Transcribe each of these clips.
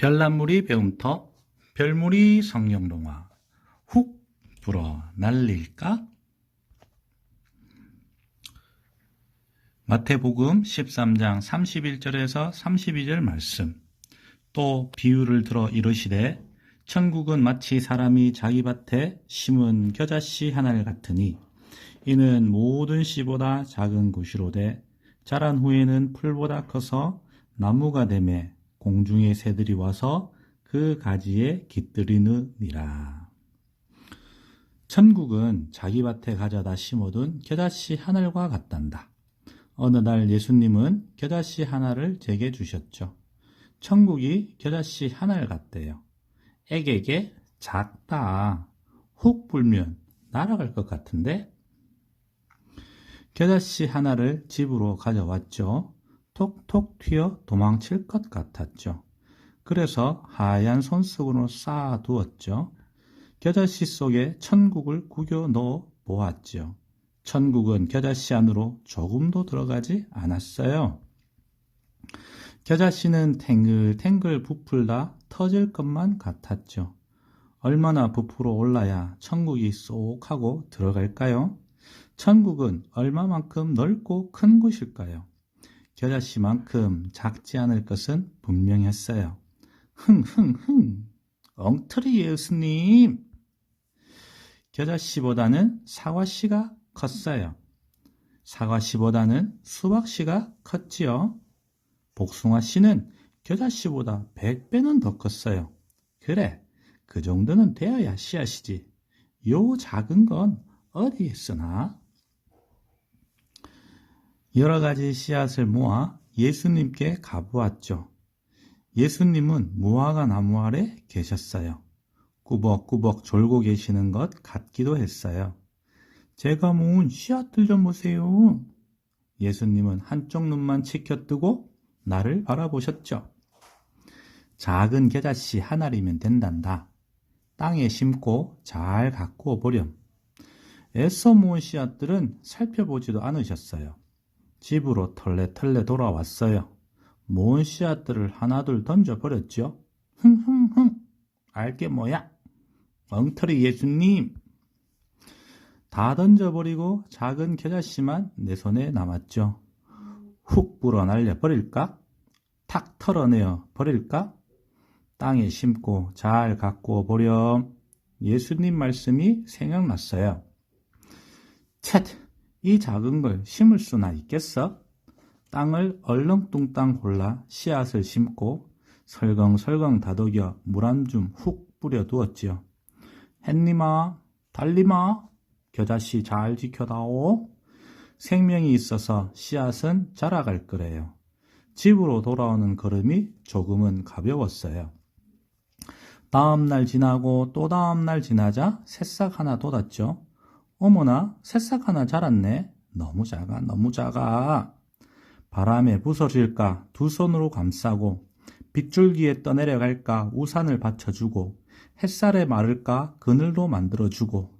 별난물이 배움터 별물이 성령동화 훅 불어 날릴까? 마태복음 13장 31절에서 32절 말씀 또 비유를 들어 이르시되 천국은 마치 사람이 자기 밭에 심은 겨자씨 하나를 같으니 이는 모든 씨보다 작은 곳이로되 자란 후에는 풀보다 커서 나무가 되매 공중의 새들이 와서 그 가지에 깃들이느니라. 천국은 자기 밭에 가져다 심어둔 겨자씨 하늘과 같단다. 어느 날 예수님은 겨자씨 하나를 제게 주셨죠. 천국이 겨자씨 하늘 같대요. 애에게 작다. 훅 불면 날아갈 것 같은데? 겨자씨 하나를 집으로 가져왔죠. 톡톡 튀어 도망칠 것 같았죠. 그래서 하얀 손수건으로 쌓아두었죠. 겨자씨 속에 천국을 구겨 넣어 보았죠. 천국은 겨자씨 안으로 조금도 들어가지 않았어요. 겨자씨는 탱글탱글 부풀다 터질 것만 같았죠. 얼마나 부풀어 올라야 천국이 쏙 하고 들어갈까요? 천국은 얼마만큼 넓고 큰 곳일까요? 겨자씨만큼 작지 않을 것은 분명했어요. 흥흥흥 엉터리 예수님 겨자씨보다는 사과씨가 컸어요. 사과씨보다는 수박씨가 컸지요. 복숭아씨는 겨자씨보다 100배는 더 컸어요. 그래, 그 정도는 되어야 씨앗이지. 요 작은 건 어디에 쓰나? 여러 가지 씨앗을 모아 예수님께 가보았죠. 예수님은 무화과 나무 아래 계셨어요. 꾸벅꾸벅 졸고 계시는 것 같기도 했어요. 제가 모은 씨앗들 좀 보세요. 예수님은 한쪽 눈만 치켜뜨고 나를 바라보셨죠. 작은 겨자씨 하나리면 된단다. 땅에 심고 잘 가꾸어 보렴. 애써 모은 씨앗들은 살펴보지도 않으셨어요. 집으로 털레털레 돌아왔어요. 모은 씨앗들을 하나둘 던져버렸죠. 흥흥흥 알게 뭐야? 엉터리 예수님 다 던져버리고 작은 겨자씨만 내 손에 남았죠. 훅 불어 날려 버릴까? 탁 털어내어 버릴까? 땅에 심고 잘 가꾸어 보렴. 예수님 말씀이 생각났어요. 쳇! 이 작은 걸 심을 수나 있겠어? 땅을 얼렁뚱땅 골라 씨앗을 심고 설렁설렁 다독여 물 한 줌 훅 뿌려 두었지요. 햇님아, 달님아, 겨자씨 잘 지켜다오. 생명이 있어서 씨앗은 자라갈 거래요. 집으로 돌아오는 걸음이 조금은 가벼웠어요. 다음날 지나고 또 다음날 지나자 새싹 하나 돋았죠. 어머나, 새싹 하나 자랐네. 너무 작아, 너무 작아. 바람에 부서질까 두 손으로 감싸고, 빗줄기에 떠내려갈까 우산을 받쳐주고, 햇살에 마를까 그늘도 만들어주고,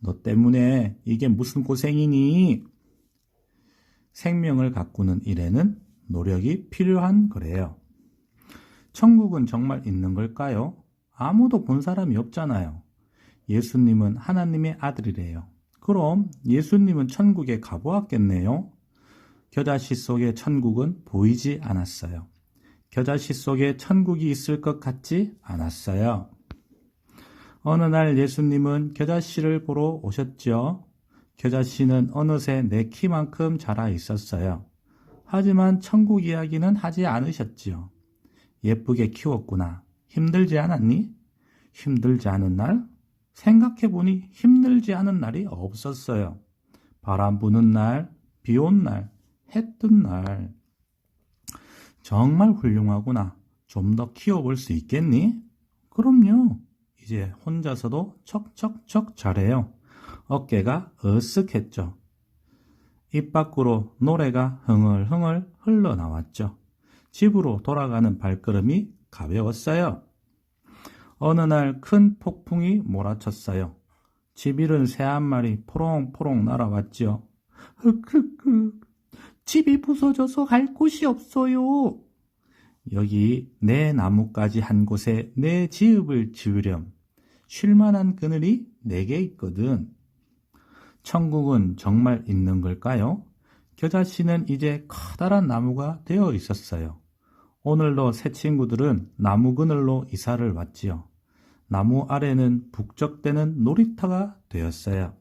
너 때문에 이게 무슨 고생이니? 생명을 가꾸는 일에는 노력이 필요한 거래요. 천국은 정말 있는 걸까요? 아무도 본 사람이 없잖아요. 예수님은 하나님의 아들이래요. 그럼 예수님은 천국에 가보았겠네요. 겨자씨 속에 천국은 보이지 않았어요. 겨자씨 속에 천국이 있을 것 같지 않았어요. 어느 날 예수님은 겨자씨를 보러 오셨죠. 겨자씨는 어느새 내 키만큼 자라 있었어요. 하지만 천국 이야기는 하지 않으셨지요. 예쁘게 키웠구나. 힘들지 않았니? 힘들지 않은 날? 생각해보니 힘들지 않은 날이 없었어요. 바람 부는 날, 비 온 날, 해 뜬 날. 정말 훌륭하구나. 좀 더 키워볼 수 있겠니? 그럼요. 이제 혼자서도 척척척 잘해요. 어깨가 으쓱했죠. 입 밖으로 노래가 흥얼흥얼 흘러나왔죠. 집으로 돌아가는 발걸음이 가벼웠어요. 어느 날 큰 폭풍이 몰아쳤어요. 집 잃은 새 한 마리 포롱포롱 날아왔지요. 흑흑흑, 집이 부서져서 갈 곳이 없어요. 여기 내 나무까지 한 곳에 내 지읍을 지으렴. 쉴만한 그늘이 내게 있거든. 천국은 정말 있는 걸까요? 겨자씨는 이제 커다란 나무가 되어 있었어요. 오늘도 새 친구들은 나무 그늘로 이사를 왔지요. 나무 아래는 북적대는 놀이터가 되었어요.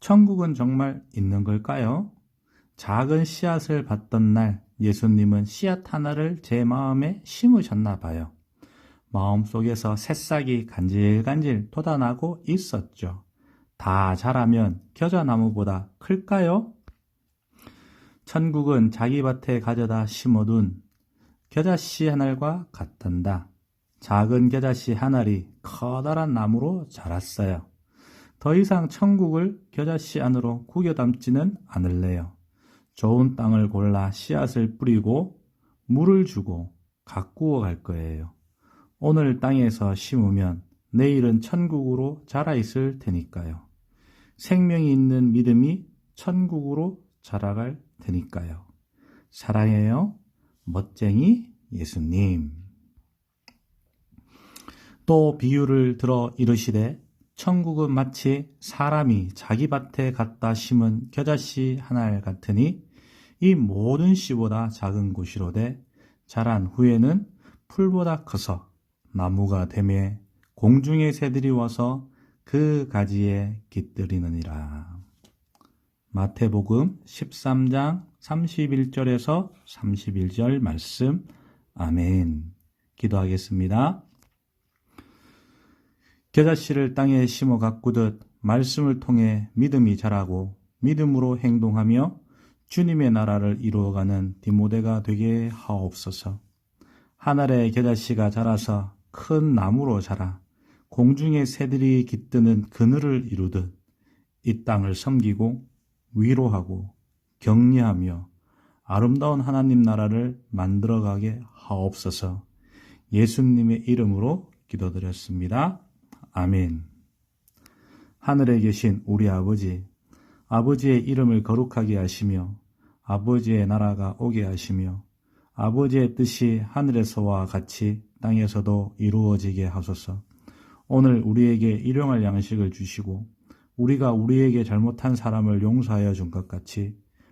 천국은 정말 있는 걸까요? 작은 씨앗을 받던 날 예수님은 씨앗 하나를 제 마음에 심으셨나 봐요. 마음속에서 새싹이 간질간질 돋아나고 있었죠. 다 자라면 겨자나무보다 클까요? 천국은 자기 밭에 가져다 심어둔 겨자씨 하늘과 같단다. 작은 겨자씨 하늘이 커다란 나무로 자랐어요. 더 이상 천국을 겨자씨 안으로 구겨 담지는 않을래요. 좋은 땅을 골라 씨앗을 뿌리고 물을 주고 가꾸어 갈 거예요. 오늘 땅에서 심으면 내일은 천국으로 자라 있을 테니까요. 생명이 있는 믿음이 천국으로 자라갈 테니까요. 사랑해요. 멋쟁이 예수님. 또 비유를 들어 이르시되 천국은 마치 사람이 자기 밭에 갖다 심은 겨자씨 하나 같으니 이 모든 씨보다 작은 곳이로되 자란 후에는 풀보다 커서 나무가 되매 공중의 새들이 와서 그 가지에 깃들이느니라. 마태복음 13장 31절에서 31절 말씀 아멘. 기도하겠습니다. 겨자씨를 땅에 심어 가꾸듯 말씀을 통해 믿음이 자라고 믿음으로 행동하며 주님의 나라를 이루어가는 디모데가 되게 하옵소서. 하늘의 겨자씨가 자라서 큰 나무로 자라 공중의 새들이 깃드는 그늘을 이루듯 이 땅을 섬기고 위로하고 격려하며 아름다운 하나님 나라를 만들어가게 하옵소서. 예수님의 이름으로 기도드렸습니다. 아멘. 하늘에 계신 우리 아버지, 아버지의 이름을 거룩하게 하시며 아버지의 나라가 오게 하시며 아버지의 뜻이 하늘에서와 같이 땅에서도 이루어지게 하소서. 오늘 우리에게 일용할 양식을 주시고 우리가 우리에게 잘못한 사람을 용서하여 준 것 같이